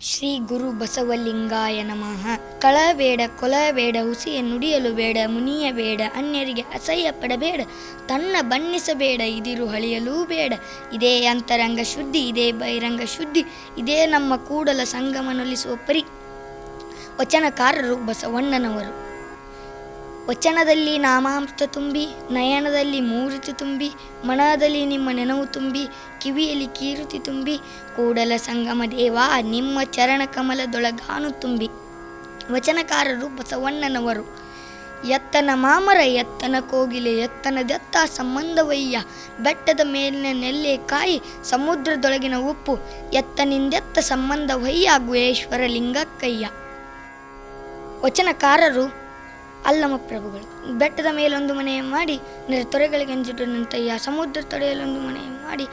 ಶ್ರೀ ಗುರು ಬಸವಲಿಂಗಾಯ ನಮಃ. ಕಳಬೇಡ, ಕೊಲಬೇಡ ಹುಸಿಯ ನುಡಿಯಲು ಬೇಡ, ಮುನಿಯ ಬೇಡ, ಅನ್ಯರಿಗೆ ಅಸಹ್ಯ ಪಡಬೇಡ, ತನ್ನ ಬಣ್ಣಿಸಬೇಡ, ಇದಿರು ಹಳಿಯಲೂ ಬೇಡ. ಇದೇ ಅಂತರಂಗ ಶುದ್ಧಿ, ಇದೇ ಬಹಿರಂಗ ಶುದ್ಧಿ, ಇದೇ ನಮ್ಮ ಕೂಡಲ ಸಂಗಮನೊಲಿಸುವ ಪರಿ ವಚನಕಾರರು ಬಸವಣ್ಣನವರು. ವಚನದಲ್ಲಿ ನಾಮಾಂಶ ತುಂಬಿ, ನಯನದಲ್ಲಿ ಮೂರುತಿ ತುಂಬಿ ಮನದಲ್ಲಿ ನಿಮ್ಮ ನೆನವು ತುಂಬಿ, ಕಿವಿಯಲ್ಲಿ ಕೀರುತಿ ತುಂಬಿ, ಕೂಡಲ ಸಂಗಮ ದೇವ, ನಿಮ್ಮ ಚರಣ ಕಮಲದೊಳಗಾನು ತುಂಬಿ. ವಚನಕಾರರು ಬಸವಣ್ಣನವರು, ಎತ್ತನ ಮಾಮರ, ಎತ್ತನ ಕೋಗಿಲೆ ಎತ್ತನದೆತ್ತ ಸಂಬಂಧವಯ್ಯ, ಬೆಟ್ಟದ ಮೇಲಿನ ನೆಲ್ಲೆ ಕಾಯಿ, ಸಮುದ್ರದೊಳಗಿನ ಉಪ್ಪು, ಎತ್ತನಿಂದೆತ್ತ ಸಂಬಂಧವಯ್ಯ ಗುಹೇಶ್ವರ ಲಿಂಗಕ್ಕಯ್ಯ ವಚನಕಾರರು ಅಲ್ಲಮ ಪ್ರಭುಗಳು, ಬೆಟ್ಟದ ಮೇಲೊಂದು ಮನೆ ಮಾಡಿ ನೆರೆತೊರೆಗಳಿಗಂಜಿಡುವಂತಯ್ಯ ಸಮುದ್ರ ತೊಡೆಯಲ್ಲೊಂದು ಮನೆ ಮಾಡಿ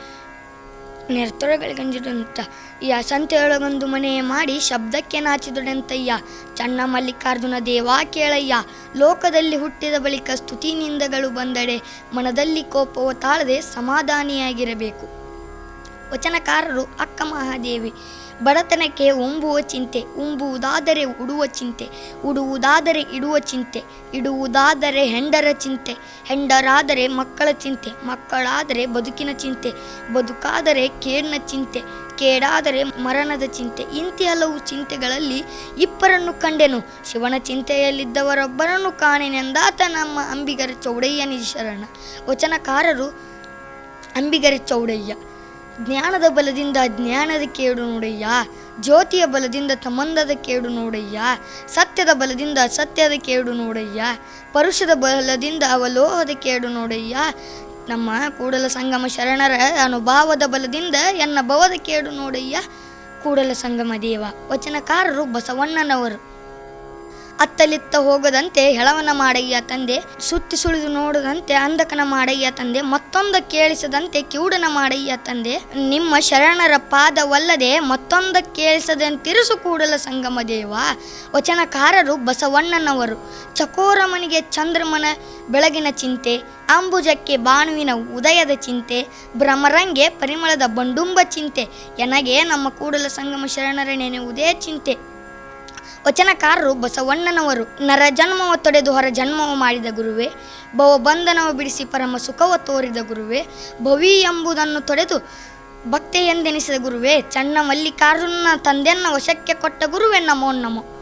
ನೆರೆತೊರೆಗಳಿಗಂಜಿಡುವಂತ ಈ ಸಂತೆಯೊಳಗೊಂದು ಮನೆ ಮಾಡಿ ಶಬ್ದಕ್ಕೆ ನಾಚಿದುಡಂತಯ್ಯ ಚನ್ನ ಮಲ್ಲಿಕಾರ್ಜುನ ದೇವಾ ಕೇಳಯ್ಯ, ಲೋಕದಲ್ಲಿ ಹುಟ್ಟಿದ ಬಳಿಕ ಸ್ತುತಿನಿಂದಗಳು ಬಂದಡೆ, ಮನದಲ್ಲಿ ಕೋಪವು ತಾಳದೆ ಸಮಾಧಾನಿಯಾಗಿರಬೇಕು. ವಚನಕಾರರು, ಅಕ್ಕ ಮಹಾದೇವಿ ಬಡತನಕ್ಕೆ ಉಂಬುವ ಚಿಂತೆ, ಉಂಬುವುದಾದರೆ ಉಡುವ ಚಿಂತೆ, ಉಡುವುದಾದರೆ ಇಡುವ ಚಿಂತೆ, ಇಡುವುದಾದರೆ ಹೆಂಡರ ಚಿಂತೆ, ಹೆಂಡರಾದರೆ ಮಕ್ಕಳ ಚಿಂತೆ, ಮಕ್ಕಳಾದರೆ ಬದುಕಿನ ಚಿಂತೆ, ಬದುಕಾದರೆ ಕೇಡಿನ ಚಿಂತೆ, ಕೇಡಾದರೆ ಮರಣದ ಚಿಂತೆ. ಇಂತಿ ಹಲವು ಚಿಂತೆಗಳಲ್ಲಿ ಇಬ್ಬರನ್ನು ಕಂಡೆನು. ಶಿವನ ಚಿಂತೆಯಲ್ಲಿದ್ದವರೊಬ್ಬರನ್ನು ಕಾಣೆನೆಂದಾತ ನಮ್ಮ ಅಂಬಿಗರ ಚೌಡಯ್ಯನಿ ಶರಣ. ವಚನಕಾರರು ಅಂಬಿಗರ ಚೌಡಯ್ಯ. ಜ್ಞಾನದ ಬಲದಿಂದ ಜ್ಞಾನದ ಕೇಡು ನೋಡಯ್ಯ. ಜ್ಯೋತಿಯ ಬಲದಿಂದ ತಮಂದದ ಕೇಡು ನೋಡಯ್ಯ. ಸತ್ಯದ ಬಲದಿಂದ ಸತ್ಯದ ಕೇಡು ನೋಡಯ್ಯ. ಪರುಷದ ಬಲದಿಂದ ಅವಲೋಹದ ಕೇಡು ನೋಡಯ್ಯ. ನಮ್ಮ ಕೂಡಲ ಸಂಗಮ ಶರಣರ ಅನುಭಾವದ ಬಲದಿಂದ ಎನ್ನ ಭವದ ಕೇಡು ನೋಡಯ್ಯ. ಕೂಡಲ ಸಂಗಮ ದೇವ, ವಚನಕಾರರು ಬಸವಣ್ಣನವರು. ಅತ್ತಲಿತ್ತ ಹೋಗದಂತೆ ಹೆಳವನ ಮಾಡಯ್ಯ ತಂದೆ, ಸುತ್ತಿ ಸುಳಿದು ನೋಡದಂತೆ ಅಂಧಕನ ಮಾಡಯ್ಯ ತಂದೆ, ಮತ್ತೊಂದ ಕೇಳಿಸದಂತೆ ಕಿವುಡನ ಮಾಡಯ್ಯ ತಂದೆ. ನಿಮ್ಮ ಶರಣರ ಪಾದವಲ್ಲದೆ ಮತ್ತೊಂದ ಕೇಳಿಸದಂತಿರಿಸು ಕೂಡಲ ಸಂಗಮ ದೇವ. ವಚನಕಾರರು ಬಸವಣ್ಣನವರು, ಚಕೋರಮನಿಗೆ ಚಂದ್ರಮನ ಬೆಳಗಿನ ಚಿಂತೆ, ಅಂಬುಜಕ್ಕೆ ಬಾಣುವಿನ ಉದಯದ ಚಿಂತೆ, ಭ್ರಮರಂಗೆ ಪರಿಮಳದ ಬಂಡುಂಬ ಚಿಂತೆ, ಎನಗೆ ನಮ್ಮ ಕೂಡಲ ಸಂಗಮ ಶರಣರ ನೆನೆಯುವುದೇ ಚಿಂತೆ. ವಚನಕಾರರು ಬಸವಣ್ಣನವರು, ನರ ಜನ್ಮವ ತೊಡೆದು ಹೊರ ಜನ್ಮವ ಮಾಡಿದ ಗುರುವೇ, ಭವ ಬಂಧನವ ಬಿಡಿಸಿ ಪರಮ ಸುಖವ ತೋರಿದ ಗುರುವೇ, ಭವಿ ಎಂಬುದನ್ನು ತೊಡೆದು ಭಕ್ತೆಯೆಂದೆನಿಸಿದ ಎಂದೆನಿಸಿದ ಗುರುವೇ ಚನ್ನ ಮಲ್ಲಿಕಾರ್ಜುನ ತಂದೆನ್ನ ವಶಕ್ಕೆ ಕೊಟ್ಟ ಗುರುವೇ, ನಮೋ ನಮೋ.